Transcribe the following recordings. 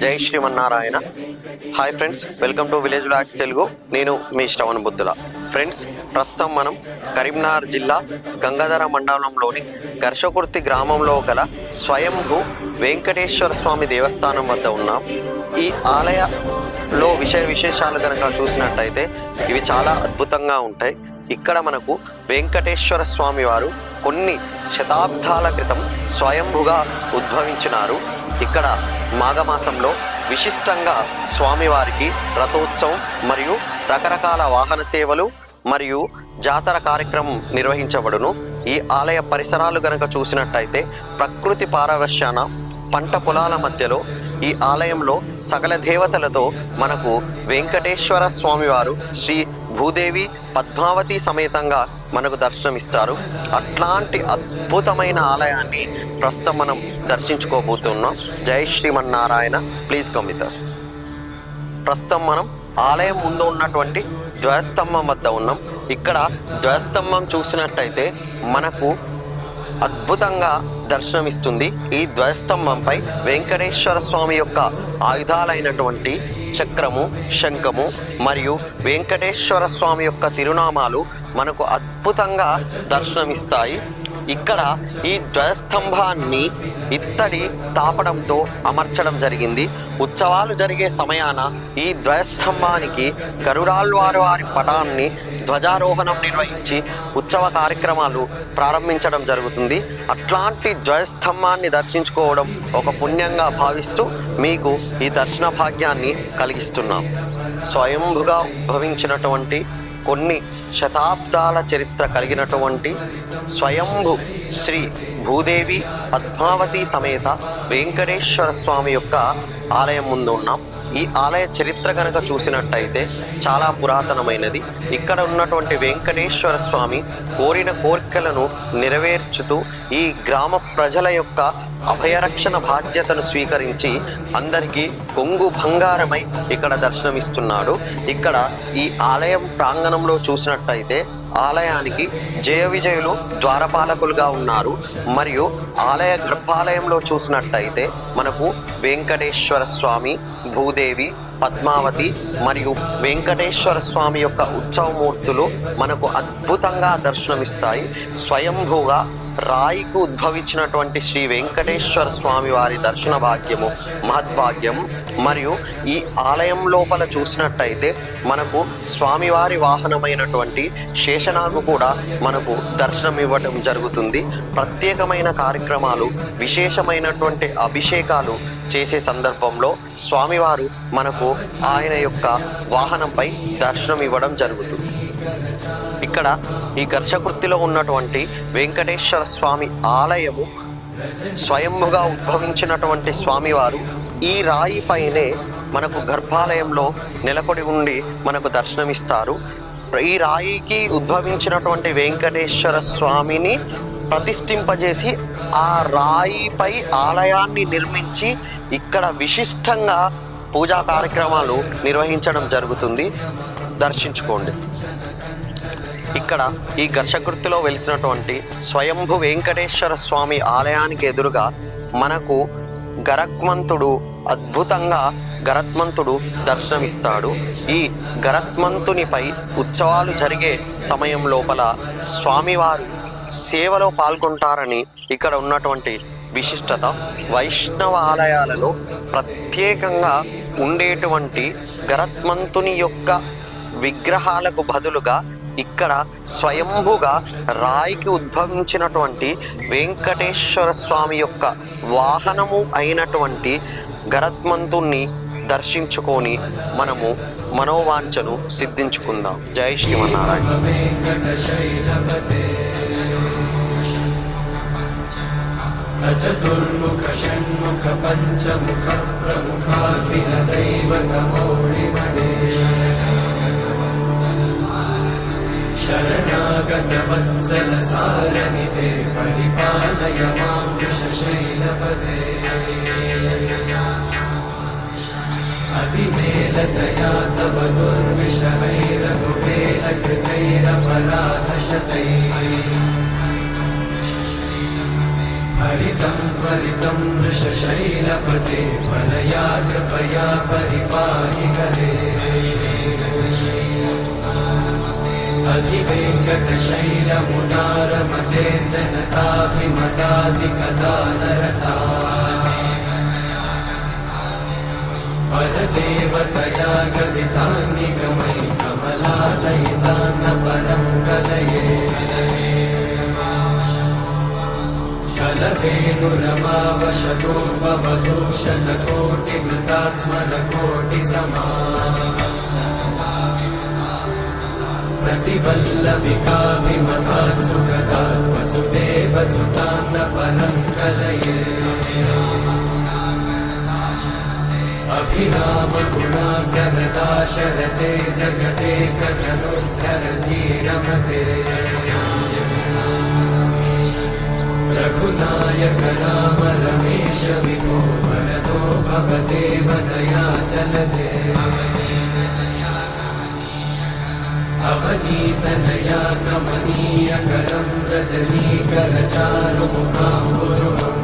జై Srimannarayana. Hi friends welcome to village vlogs Telugu నేను మీ శ్రవణ్ బుద్ధుల. ఫ్రెండ్స్ ప్రస్తుతం మనం కరీంనగర్ జిల్లా గంగాధర మండలంలోని ఘర్షకుర్తి గ్రామంలో గల స్వయంభూ వెంకటేశ్వర స్వామి దేవస్థానం వద్ద ఉన్నాం. ఈ ఆలయలో విషయ విశేషాలు కనుక చూసినట్టయితే ఇవి చాలా అద్భుతంగా ఉంటాయి. ఇక్కడ మనకు వెంకటేశ్వర స్వామి వారు కొన్ని శతాబ్దాల క్రితం స్వయంభుగా ఉద్భవించినారు. ఇక్కడ మాఘమాసంలో విశిష్టంగా స్వామివారికి రథోత్సవం మరియు రకరకాల వాహన సేవలు మరియు జాతర కార్యక్రమం నిర్వహించబడును. ఈ ఆలయ పరిసరాలు గనక చూసినట్టయితే ప్రకృతి పారవశ్యాన పంట పొలాల మధ్యలో ఈ ఆలయంలో సకల దేవతలతో మనకు వెంకటేశ్వర స్వామివారు శ్రీ భూదేవి పద్మావతి సమేతంగా మనకు దర్శనమిస్తారు. అట్లాంటి అద్భుతమైన ఆలయాన్ని ప్రస్తుతం మనం దర్శించుకోబోతున్నాం. జై శ్రీమన్నారాయణ. ప్లీజ్ కమితాస్ ప్రస్తుతం మనం ఆలయం ముందు ఉన్నటువంటి ధ్వజస్తంభం వద్ద ఉన్నాం. ఇక్కడ ధ్వజస్తంభం చూసినట్టయితే మనకు అద్భుతంగా దర్శనమిస్తుంది. ఈ ధ్వజస్తంభంపై వెంకటేశ్వర స్వామి యొక్క ఆయుధాలైనటువంటి చక్రము శంఖము మరియు వెంకటేశ్వర స్వామి యొక్క తిరునామాలు మనకు అద్భుతంగా దర్శనమిస్తాయి. ఇక్కడ ఈ ధ్వజస్తంభాన్ని ఇత్తడి తాపడంతో అమర్చడం జరిగింది. ఉత్సవాలు జరిగే సమయాన ఈ ధ్వజస్తంభానికి గరుడాల్వారు వారి పటాన్ని ధ్వజారోహణం నిర్వహించి ఉత్సవ కార్యక్రమాలు ప్రారంభించడం జరుగుతుంది. అట్లాంటి ధ్వజస్తంభాన్ని దర్శించుకోవడం ఒక పుణ్యంగా భావిస్తూ మీకు ఈ దర్శన భాగ్యాన్ని కలిగిస్తున్నాం. స్వయంభుగా ఉద్భవించినటువంటి కొన్ని శతాబ్దాల చరిత్ర కలిగినటువంటి స్వయంభు శ్రీ భూదేవి పద్మావతి సమేత వెంకటేశ్వర స్వామి యొక్క ఆలయం ముందు ఉన్నాం. ఈ ఆలయ చరిత్ర కనుక చూసినట్టయితే చాలా పురాతనమైనది. ఇక్కడ ఉన్నటువంటి వెంకటేశ్వర స్వామి కోరిన కోరికలను నెరవేర్చుతూ ఈ గ్రామ ప్రజల యొక్క అభయరక్షణ బాధ్యతను స్వీకరించి అందరికీ కొంగు బంగారమై ఇక్కడ దర్శనమిస్తున్నాడు. ఇక్కడ ఈ ఆలయం ప్రాంగణంలో చూసినట్టయితే ఆలయానికి జయ విజయులు ద్వారపాలకులుగా ఉన్నారు. మరియు ఆలయ గర్భాలయంలో చూసినట్టయితే మనకు వెంకటేశ్వర స్వామి భూదేవి పద్మావతి మరియు వెంకటేశ్వర స్వామి యొక్క ఉత్సవమూర్తులు మనకు అద్భుతంగా దర్శనమిస్తాయి. స్వయంభూగా రాయికు ఉద్భవించినటువంటి శ్రీ వెంకటేశ్వర స్వామి వారి దర్శన భాగ్యము మహద్భాగ్యం మరియు ఈ ఆలయం లోపల చూసినట్టయితే మనకు స్వామివారి వాహనమైనటువంటి శేషనాగు కూడా మనకు దర్శనం ఇవ్వడం జరుగుతుంది. ప్రత్యేకమైన కార్యక్రమాలు విశేషమైనటువంటి అభిషేకాలు చేసే సందర్భంలో స్వామివారు మనకు ఆయన యొక్క వాహనంపై దర్శనం ఇవ్వడం జరుగుతుంది. ఇక్కడ ఈ ఘర్షకృతిలో ఉన్నటువంటి వెంకటేశ్వర స్వామి ఆలయము స్వయంగా ఉద్భవించినటువంటి స్వామివారు ఈ రాయి పైనే మనకు గర్భాలయంలో నెలకొడి ఉండి మనకు దర్శనమిస్తారు. ఈ రాయికి ఉద్భవించినటువంటి వెంకటేశ్వర స్వామిని ప్రతిష్ఠింపజేసి ఆ రాయిపై ఆలయాన్ని నిర్మించి ఇక్కడ విశిష్టంగా పూజా కార్యక్రమాలు నిర్వహించడం జరుగుతుంది. దర్శించుకోండి. ఇక్కడ ఈ ఘర్షకృతిలో వెలిసినటువంటి స్వయంభు వెంకటేశ్వర స్వామి ఆలయానికి ఎదురుగా మనకు గరత్మంతుడు అద్భుతంగా గరత్మంతుడు దర్శనమిస్తాడు. ఈ గరత్మంతునిపై ఉత్సవాలు జరిగే సమయం లోపల స్వామివారు సేవలో పాల్గొంటారని ఇక్కడ ఉన్నటువంటి విశిష్టత వైష్ణవ ఆలయాలలో ప్రత్యేకంగా ఉండేటువంటి గరత్మంతుని యొక్క విగ్రహాలకు బదులుగా ఇక్కడ స్వయంభుగా రాయికి ఉద్భవించినటువంటి వెంకటేశ్వర స్వామి యొక్క వాహనము అయినటువంటి గరత్మంతుణ్ణి దర్శించుకొని మనము మనోవాంఛను సిద్ధించుకుందాం. జై శ్రీమన్నారాయణ. स चतुर्मुख षण्मुख पञ्चमुख प्रमुखाखिल दैवतमौळिमणे शरणागत वत्सल सारनिधे परिपालय मां वृषशैलपदे अतिमेलतया तव दुर्विषहैरनुवेलकृतैरपराधशतैः त्वरितं त्वरितं वृषशैलपते वरया कृपया परिपाहि हरे अधिवेङ्कटशैलमुदारमते जनताभिमतादिकदानरता परदेवतया गदितान्निगमै ुरमा वशतो बधूष नकोटिमृतात्म नकोटिसमा प्रतिवल्लविकाभिमतात्सु गदात् वसुदेवसुतान्नपर अभिरामगुणा जगदाशरते जगदे गदनुगरति रमते नायक राम रमेश विभो वरदो भवते वनया चलते अवनीतनया रजनी रजनीकरचारुमुखाम्बुरुहम्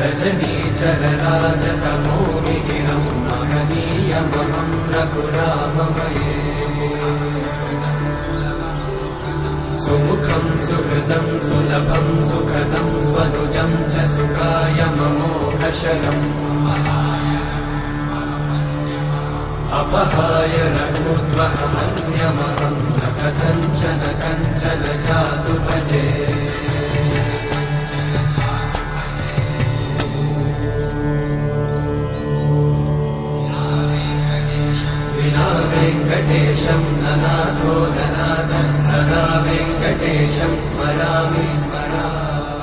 रजनीचरराजतमो विहिरं मगन सुहृदं सुलभं सुखदं स्वनुजं च सुखाय ममोघशरम् अपहाय रघुत्वहमन्यमहं न कथञ्चन कञ्चन जातु भजे